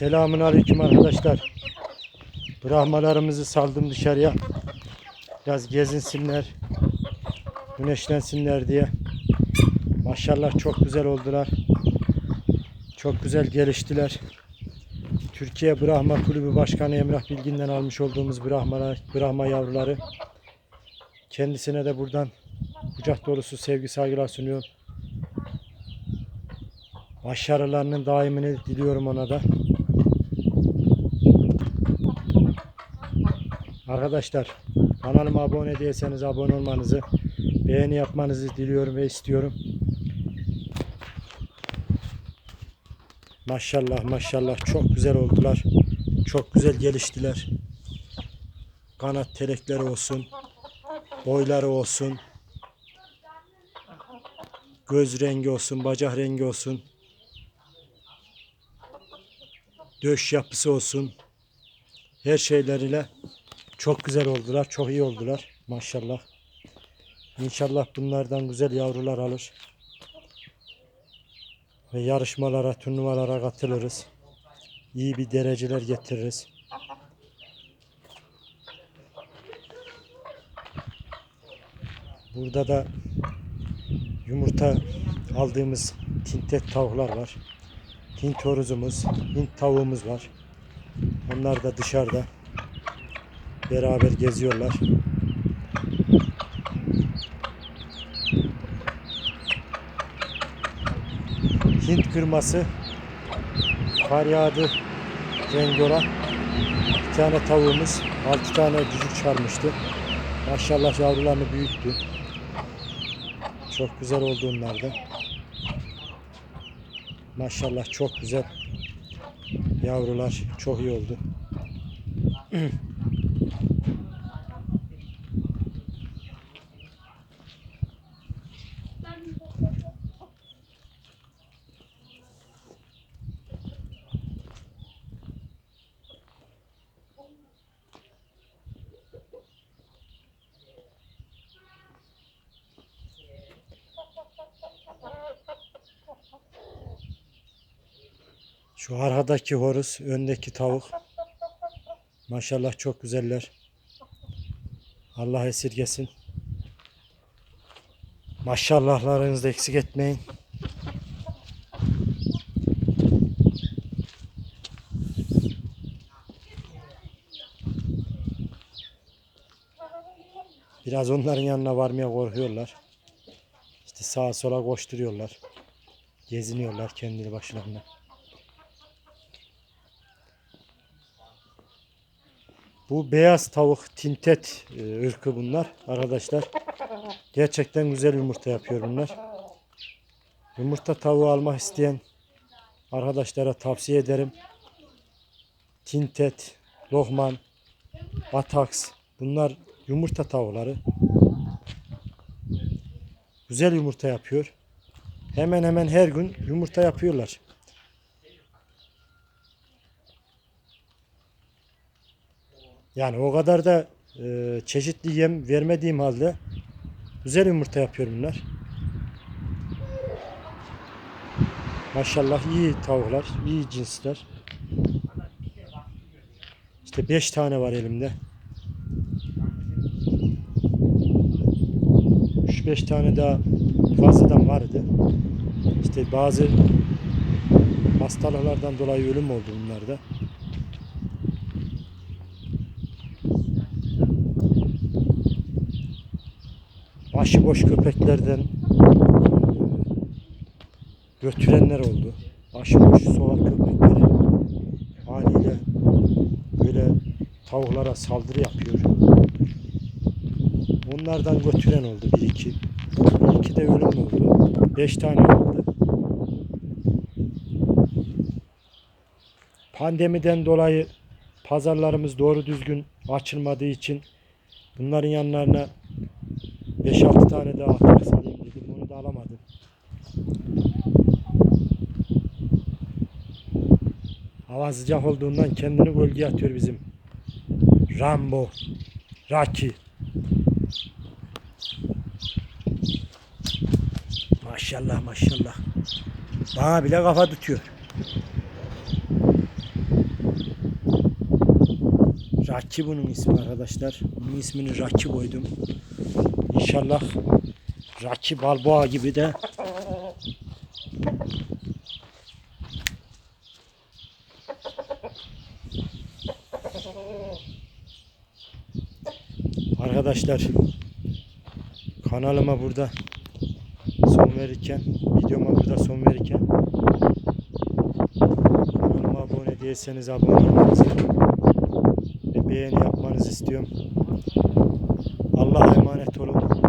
Selamun aleyküm arkadaşlar. Brahmalarımızı saldım dışarıya. Biraz gezinsinler. Güneşlensinler diye. Maşallah çok güzel oldular. Çok güzel geliştiler. Türkiye Brahma Kulübü Başkanı Emrah Bilgin'den almış olduğumuz Brahmalar, Brahma yavruları. Kendisine de buradan kucak dolusu sevgi saygılar sunuyorum. Başarılarının daimini diliyorum ona da. Arkadaşlar kanalıma abone değilseniz abone olmanızı, beğeni yapmanızı diliyorum ve istiyorum. Maşallah maşallah çok güzel oldular. Çok güzel geliştiler. Kanat telekleri olsun. Boyları olsun. Göz rengi olsun, bacak rengi olsun. Döş yapısı olsun. Her şeyleriyle çok güzel oldular. Çok iyi oldular. Maşallah. İnşallah bunlardan güzel yavrular alır. Ve yarışmalara, turnuvalara katılırız. İyi bir dereceler getiririz. Burada da yumurta aldığımız tintet tavuklar var. Hint horozumuz, Hint tavuğumuz var. Onlar da dışarıda beraber geziyorlar. Hint kırması rengi olan bir tane tavuğumuz altı tane cücük çıkarmıştı. Maşallah yavrularını büyüttü. Çok güzel oldu onlar da. Maşallah çok güzel yavrular çok iyi oldu. Şu arkadaki horoz, öndeki tavuk. Maşallah çok güzeller. Allah esirgesin. Maşallahlarınızı eksik etmeyin. Biraz onların yanına varmaya korkuyorlar. İşte sağa sola koşturuyorlar. Geziniyorlar kendi başlarına. Bu beyaz tavuk tintet e, ırkı bunlar arkadaşlar. Gerçekten güzel yumurta yapıyor bunlar. Yumurta tavuğu almak isteyen arkadaşlara tavsiye ederim. Tintet, Lohman, Atax bunlar yumurta tavukları. Güzel yumurta yapıyor. Hemen hemen her gün yumurta yapıyorlar. Yani o kadar da e, çeşitli yem vermediğim halde güzel yumurta yapıyor bunlar. Maşallah iyi tavuklar, iyi cinsler. İşte 5 tane var elimde. 3-5 tane daha fazladan vardı. İşte bazı hastalıklardan dolayı ölüm oldu bunlarda. Başıboş köpeklerden götürenler oldu. Başıboş sokak köpekleri haliyle böyle tavuklara saldırı yapıyor. Onlardan götüren oldu bir iki. Bir iki de ölüm oldu. Beş tane oldu. Pandemiden dolayı pazarlarımız doğru düzgün açılmadığı için bunların yanlarına 5-6 tane daha atmak alayım dedim. Onu da alamadım. Hava sıcak olduğundan kendini gölgeye atıyor bizim. Rambo. Rocky. Maşallah maşallah. Bana bile kafa tutuyor. Raki bunun ismi arkadaşlar. Bunun ismini Raki koydum. İnşallah Raki Balboa gibi de Arkadaşlar kanalıma burada son verirken videoma burada son verirken kanalıma abone değilseniz abone olmanızı ve beğeni yapmanızı istiyorum. 走了